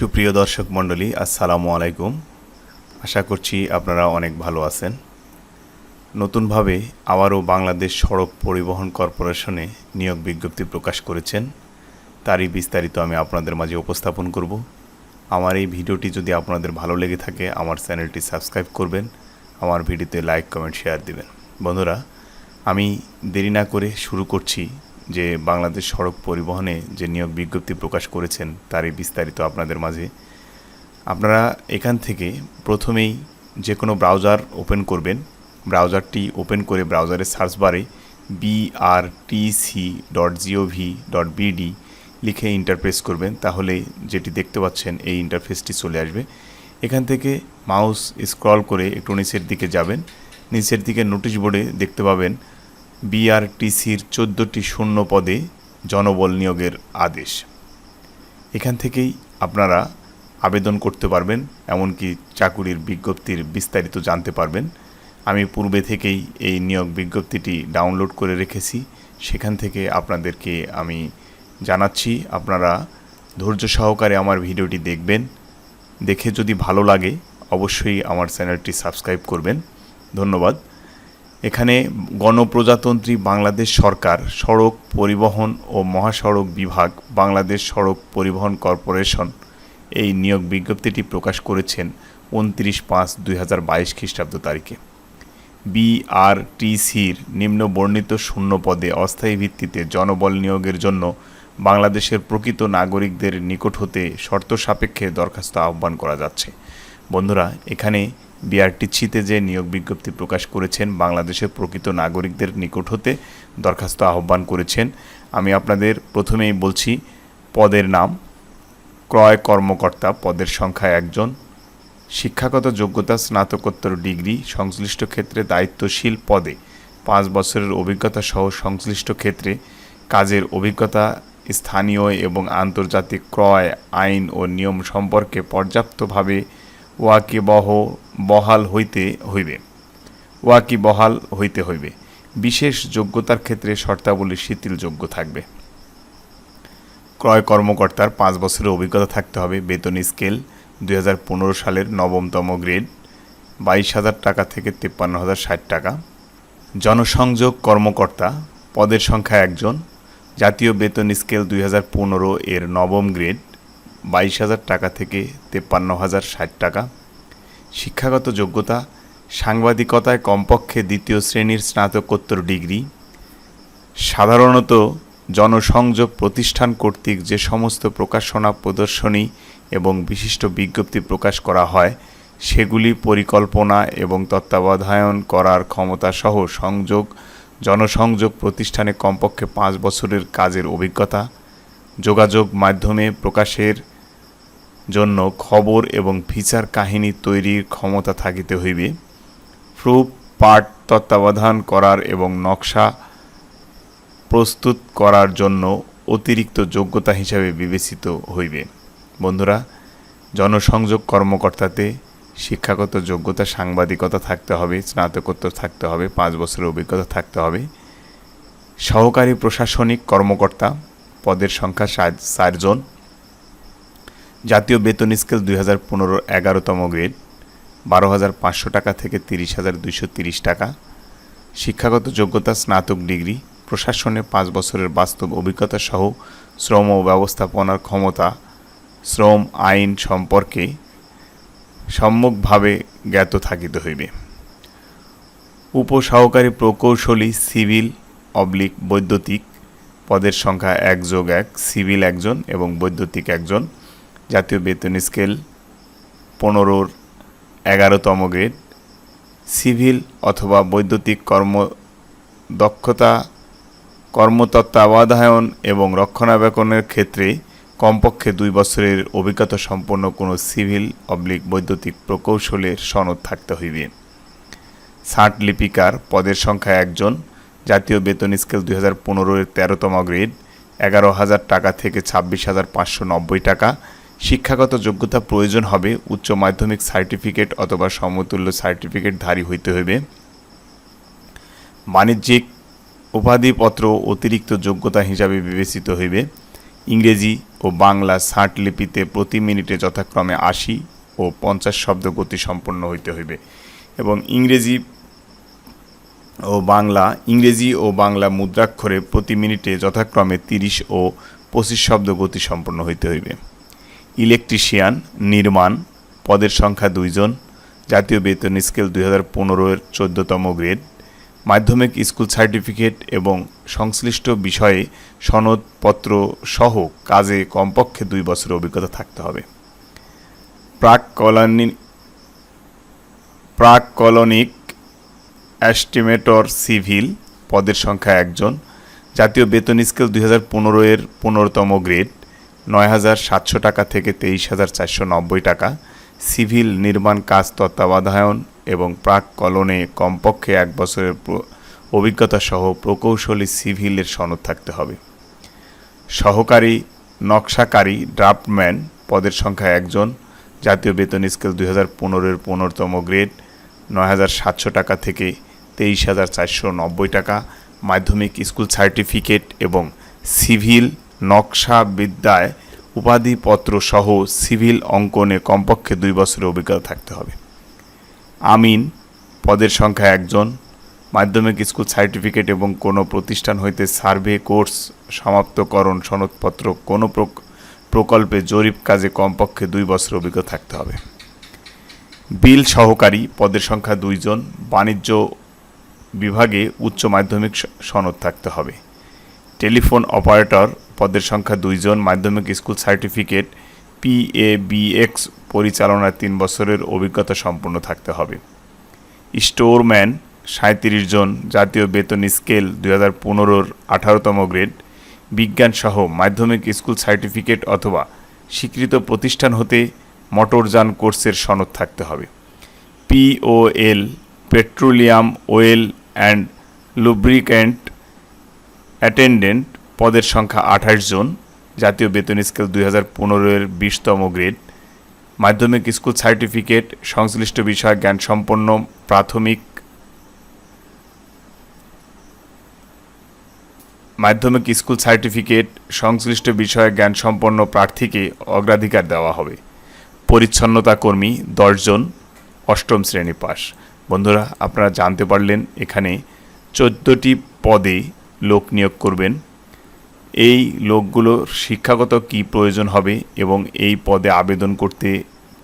সুপ্রিয় দর্শক মণ্ডলী, আসসালামু আলাইকুম। আশা করছি আপনারা অনেক ভালো আছেন। নতুনভাবে আবারও বাংলাদেশ সড়ক পরিবহন কর্পোরেশনে নিয়োগ বিজ্ঞপ্তি প্রকাশ করেছেন। তারই বিস্তারিত আমি আপনাদের মাঝে উপস্থাপন করব। আমার এই ভিডিওটি যদি আপনাদের ভালো লেগে থাকে, আমার চ্যানেলটি সাবস্ক্রাইব করবেন, আমার ভিডিওতে লাইক, কমেন্ট, শেয়ার দিবেন। বন্ধুরা, আমি দেরি না করে শুরু করছি যে বাংলাদেশ সড়ক পরিবহনে যে নিয়োগ বিজ্ঞপ্তি প্রকাশ করেছেন, তারই বিস্তারিত আপনাদের মাঝে। আপনারা এখান থেকে প্রথমেই যে কোনো ব্রাউজার ওপেন করবেন। ব্রাউজারটি ওপেন করে ব্রাউজারের সার্চ বারে BRTC dot GOV dot BD লিখে ইন্টারফেস করবেন, তাহলে যেটি দেখতে পাচ্ছেন এই ইন্টারফেসটি চলে আসবে। এখান থেকে মাউস স্ক্রল করে একটু নিচের দিকে যাবেন। নিচের দিকে নোটিশ বোর্ডে দেখতে পাবেন বিআরটিসির চোদ্দোটি শূন্য পদে জনবল নিয়োগের আদেশ। এখান থেকেই আপনারা আবেদন করতে পারবেন, এমনকি চাকুরির বিজ্ঞপ্তির বিস্তারিত জানতে পারবেন। আমি পূর্বে থেকেই এই নিয়োগ বিজ্ঞপ্তিটি ডাউনলোড করে রেখেছি। সেখান থেকে আপনাদেরকে আমি জানাচ্ছি, আপনারা ধৈর্য সহকারে আমার ভিডিওটি দেখবেন। দেখে যদি ভালো লাগে, অবশ্যই আমার চ্যানেলটি সাবস্ক্রাইব করবেন। ধন্যবাদ। এখানে গণপ্রজাতন্ত্রী বাংলাদেশ সরকার, সড়ক পরিবহন ও মহাসড়ক বিভাগ, বাংলাদেশ সড়ক পরিবহন কর্পোরেশন এই নিয়োগ বিজ্ঞপ্তিটি প্রকাশ করেছেন উনত্রিশ পাঁচ দুই হাজার বাইশ খ্রিস্টাব্দ তারিখে। বিআরটিসির নিম্ন বর্ণিত শূন্য পদে অস্থায়ী ভিত্তিতে জনবল নিয়োগের জন্য বাংলাদেশের প্রকৃত নাগরিকদের নিকট হতে শর্ত সাপেক্ষে দরখাস্ত আহ্বান করা যাচ্ছে। বন্ধুরা, এখানে বিআরটিসিতে যে নিয়োগ বিজ্ঞপ্তি প্রকাশ করেছেন, বাংলাদেশের প্রকৃত নাগরিকদের নিকট হতে দরখাস্ত আহ্বান করেছেন, আমি আপনাদের প্রথমেই বলছি, পদের নাম, ক্রয় কর্মকর্তা পদের সংখ্যা একজন, শিক্ষাগত যোগ্যতা, স্নাতকোত্তর ডিগ্রি, সংশ্লিষ্ট ক্ষেত্রে দায়িত্বশীল পদে পাঁচ বছরের অভিজ্ঞতা সহ সংশ্লিষ্ট ক্ষেত্রে কাজের অভিজ্ঞতা, স্থানীয় এবং আন্তর্জাতিক ক্রয় আইন ও নিয়ম সম্পর্কে পর্যাপ্তভাবে ওয়াকিবহ বহাল হইতে হইবে। ওয়াকি বহাল হইতে হইবে। বিশেষ যোগ্যতার ক্ষেত্রে শর্তাবলী শিথিলযোগ্য থাকবে। ক্রয় কর্মকর্তার পাঁচ বছরের অভিজ্ঞতা থাকতে হবে। বেতন স্কেল দুই হাজার পনেরো সালের নবমতম গ্রেড, বাইশ হাজার টাকা থেকে তিপ্পান্ন হাজার ষাট টাকা। জনসংযোগ কর্মকর্তা, পদের সংখ্যা একজন। জাতীয় বেতন স্কেল দুই হাজার পনেরো এর নবম গ্রেড বাইশ হাজার টাকা থেকে তেপ্পান্ন হাজার ষাট টাকা। শিক্ষাগত যোগ্যতা, সাংবাদিকতায় কমপক্ষে দ্বিতীয় শ্রেণির স্নাতকোত্তর ডিগ্রি। সাধারণত জনসংযোগ প্রতিষ্ঠান কর্তৃক যে সমস্ত প্রকাশনা, প্রদর্শনী এবং বিশিষ্ট বিজ্ঞপ্তি প্রকাশ করা হয়, সেগুলি পরিকল্পনা এবং তত্ত্বাবধায়ন করার ক্ষমতা সহ সংযোগ, জনসংযোগ প্রতিষ্ঠানে কমপক্ষে পাঁচ বছরের কাজের অভিজ্ঞতা যোগাযোগ মাধ্যমে প্রকাশের জন্য খবর এবং ফিচার কাহিনী তৈরির ক্ষমতা থাকিতে হইবে। প্রুফ পাঠ তত্ত্বাবধান করার এবং নকশা প্রস্তুত করার জন্য অতিরিক্ত যোগ্যতা হিসাবে বিবেচিত হইবে। বন্ধুরা, জনসংযোগ কর্মকর্তাতে শিক্ষাগত যোগ্যতা, সাংবাদিকতা থাকতে হবে, স্নাতকোত্তর থাকতে হবে, পাঁচ বছরের অভিজ্ঞতা থাকতে হবে। সহকারী প্রশাসনিক কর্মকর্তা পদের সংখ্যা ষাটজন জাতীয় বেতন স্কেল দুই হাজার পনেরো এগারোতম গ্রেড, বারো হাজার পাঁচশো টাকা থেকে তিরিশ হাজার দুইশো তিরিশ টাকা। শিক্ষাগত যোগ্যতা, স্নাতক ডিগ্রি, প্রশাসনে পাঁচ বছরের বাস্তব অভিজ্ঞতা সহ শ্রম ও ব্যবস্থাপনার ক্ষমতা, শ্রম আইন সম্পর্কে সম্যকভাবে জ্ঞাত থাকিতে হইবে। উপসহকারী প্রকৌশলী, সিভিল অবলিক বৈদ্যুতিক পদের সংখ্যা এক যোগ এক, সিভিল একজন এবং বৈদ্যুতিক একজন। জাতীয় বেতন স্কেল পনেরোর এগারোতম গ্রেড। সিভিল অথবা বৈদ্যুতিক কর্ম দক্ষতা, কর্মতত্ত্বাবধায়ন এবং রক্ষণাবেক্ষণের ক্ষেত্রে কমপক্ষে দুই বছরের অভিজ্ঞতা সম্পন্ন কোনো সিভিল অবলিক বৈদ্যুতিক প্রকৌশলের সনদ থাকতে হইবে। ষাট লিপিকার পদের সংখ্যা একজন জাতীয় বেতন স্কেল দুই হাজার পনেরোর তেরোতম গ্রেড, এগারো হাজার টাকা থেকে ছাব্বিশ হাজার পাঁচশো নব্বই টাকা। শিক্ষাগত যোগ্যতা প্রয়োজন হবে, উচ্চ মাধ্যমিক সার্টিফিকেট অথবা সমতুল্য সার্টিফিকেটধারী হইতে হইবে। বাণিজ্যিক উপাধিপত্র অতিরিক্ত যোগ্যতা হিসাবে বিবেচিত হইবে। ইংরেজি ও বাংলা ষাট লিপিতে প্রতি মিনিটে যথাক্রমে আশি ও পঞ্চাশ শব্দ গতি সম্পন্ন হইতে হইবে এবং ইংরেজি ও বাংলা, ইংরেজি ও বাংলা মুদ্রাক্ষরে প্রতি মিনিটে যথাক্রমে তিরিশ ও পঁচিশ শব্দ গতি সম্পন্ন হইতে হইবে। ইলেকট্রিশিয়ান, নির্মাণ, পদের সংখ্যা দুইজন, জাতীয় বেতন স্কেল দুই হাজার পনেরোর চোদ্দতম গ্রেড, মাধ্যমিক স্কুল সার্টিফিকেট এবং সংশ্লিষ্ট বিষয়ে সনদপত্র সহ কাজে কমপক্ষে দুই বছরের অভিজ্ঞতা থাকতে হবে। প্রাক কলোনি, প্রাক কলোনিক অ্যাস্টিমেটর সিভিল পদের সংখ্যা একজন। জাতীয় বেতন স্কেল দুই হাজার পনেরো এর পনেরোতম গ্রেড, নয় হাজার সাতশো টাকা থেকে তেইশ হাজার চারশো নব্বই টাকা। সিভিল নির্মাণ কাজ তত্ত্বাবধায়ন এবং প্রাক কলনে কমপক্ষে এক বছরের প্র- অভিজ্ঞতা সহ প্রকৌশলী সিভিলের সনদ থাকতে হবে। সহকারী নকশাকারী ড্রাফটম্যান পদের সংখ্যা একজন। জাতীয় বেতন স্কেল দুই হাজার পনেরোর পনেরোতম গ্রেড, নয় হাজার সাতশো টাকা থেকে তেইশ হাজার চারশো নব্বই টাকা, মাধ্যমিক স্কুল সার্টিফিকেট এবং সিভিল নকশা বিদ্যায় উপাধিপত্র সহ সিভিল অঙ্কনে কমপক্ষে দুই বছরের অভিজ্ঞতা থাকতে হবে। আমিন, পদের সংখ্যা একজন, মাধ্যমিক স্কুল সার্টিফিকেট এবং কোনো প্রতিষ্ঠান হইতে সার্ভে কোর্স সমাপ্তকরণ সনদপত্র কোনো প্রক- প্রকল্পে জরিপ কাজে কমপক্ষে দুই বছর অভিজ্ঞতা থাকতে হবে। বিল সহকারী, পদের সংখ্যা দুইজন, বাণিজ্য বিভাগে উচ্চ মাধ্যমিক সনদ থাকতে হবে। টেলিফোন অপারেটর পদের সংখ্যা দুইজন মাধ্যমিক স্কুল সার্টিফিকেট, পিএবিএক্স পরিচালনার তিন বছরের অভিজ্ঞতা সম্পন্ন থাকতে হবে। স্টোরম্যান সাঁত্রিশ জন, জাতীয় বেতন স্কেল দুই হাজার পনেরোর আঠারোতম গ্রেড বিজ্ঞানসহ মাধ্যমিক স্কুল সার্টিফিকেট অথবা স্বীকৃত প্রতিষ্ঠান হতে মোটরযান কোর্সের সনদ থাকতে হবে। POL petroleum, oil and lubricant attendant পদের সংখ্যা আঠাশ জন, জাতীয় বেতন স্কেল দুই হাজার পনেরোর বিশতম গ্রেড, মাধ্যমিক স্কুল সার্টিফিকেট, সংশ্লিষ্ট বিষয় জ্ঞান সম্পন্ন প্রাথমিক, মাধ্যমিক স্কুল সার্টিফিকেট, সংশ্লিষ্ট বিষয়ে জ্ঞান সম্পন্ন প্রার্থীকে অগ্রাধিকার দেওয়া হবে। পরিচ্ছন্নতা কর্মী দশজন অষ্টম শ্রেণি পাস বন্ধুরা, আপনারা জানতে পারলেন এখানে চোদ্দোটি পদে লোক নিয়োগ করবেন। এই লোকগুলোর শিক্ষাগত কি প্রয়োজন হবে এবং এই পদে আবেদন করতে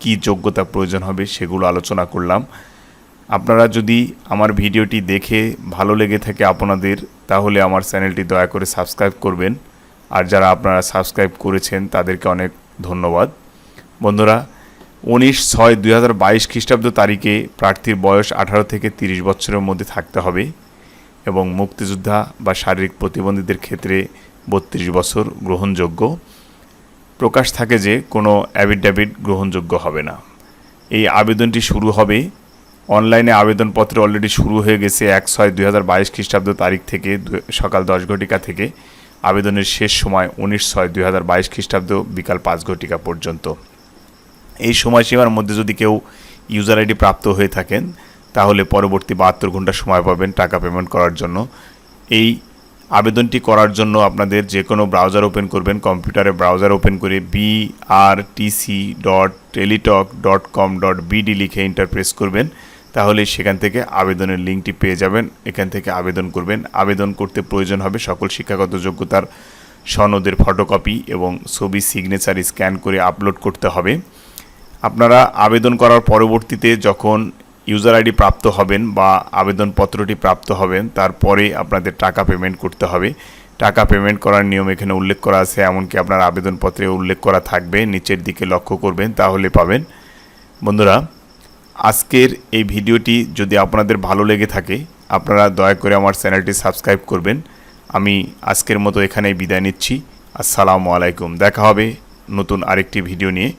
কি যোগ্যতা প্রয়োজন হবে সেগুলো আলোচনা করলাম। আপনারা যদি আমার ভিডিওটি দেখে ভালো লেগে থাকে আপনাদের, তাহলে আমার চ্যানেলটি দয়া করে সাবস্ক্রাইব করবেন। আর যারা আপনারা সাবস্ক্রাইব করেছেন, তাদেরকে অনেক ধন্যবাদ। বন্ধুরা উনিশ ছয় দুই হাজার বাইশ খ্রিস্টাব্দ তারিখে প্রার্থীর বয়স আঠারো থেকে তিরিশ বছরের মধ্যে থাকতে হবে এবং মুক্তিযোদ্ধা বা শারীরিক প্রতিবন্ধীদের ক্ষেত্রে বত্রিশ বছর গ্রহণযোগ্য। প্রকাশ থাকে যে কোনো অ্যাফিডাভিট গ্রহণযোগ্য হবে না। এই আবেদনটি শুরু হবে, অনলাইনে আবেদনপত্র অলরেডি শুরু হয়ে গেছে এক ছয় দুই হাজার বাইশ খ্রিস্টাব্দ তারিখ থেকে সকাল দশ ঘটিকা থেকে। আবেদনের শেষ সময় উনিশ ছয় দুই হাজার বাইশ খ্রিস্টাব্দ বিকাল পাঁচ ঘটিকা পর্যন্ত। এই সময়সীমার মধ্যে যদি কেউ ইউজার আইডি প্রাপ্ত হয়ে থাকেন, তাহলে পরবর্তী বাহাত্তর ঘণ্টা সময় পাবেন টাকা পেমেন্ট করার জন্য। এই আবেদনটি করার জন্য আপনাদের যে কোনো ব্রাউজার ওপেন করবেন কম্পিউটারে ব্রাউজার ওপেন করে B R TC dot Teletalk dot com dot BD লিখে ইন্টারপ্রেস করবেন, তাহলে সেখান থেকে আবেদনের লিঙ্কটি পেয়ে যাবেন, এখান থেকে আবেদন করবেন। আবেদন করতে প্রয়োজন হবে সকল শিক্ষাগত যোগ্যতার সনদের ফটোকপি এবং ছবি সিগনেচার স্ক্যান করে আপলোড করতে হবে। আপনারা আবেদন করার পরবর্তীতে যখন ইউজার আইডি প্রাপ্ত হবেন বা আবেদনপত্রটি প্রাপ্ত হবেন, তারপরে আপনাদের টাকা পেমেন্ট করতে হবে। টাকা পেমেন্ট করার নিয়ম এখানে উল্লেখ করা আছে, এমনকি আপনার আবেদনপত্রে উল্লেখ করা থাকবে। নিচের দিকে লক্ষ্য করবেন, তাহলে পাবেন। বন্ধুরা, আজকের এই ভিডিওটি যদি আপনাদের ভালো লেগে থাকে, আপনারা দয়া করে আমার চ্যানেলটি সাবস্ক্রাইব করবেন। আমি আজকের মতো এখানেই বিদায় নিচ্ছি। আসসালামু আলাইকুম। দেখা হবে নতুন আরেকটি ভিডিও নিয়ে।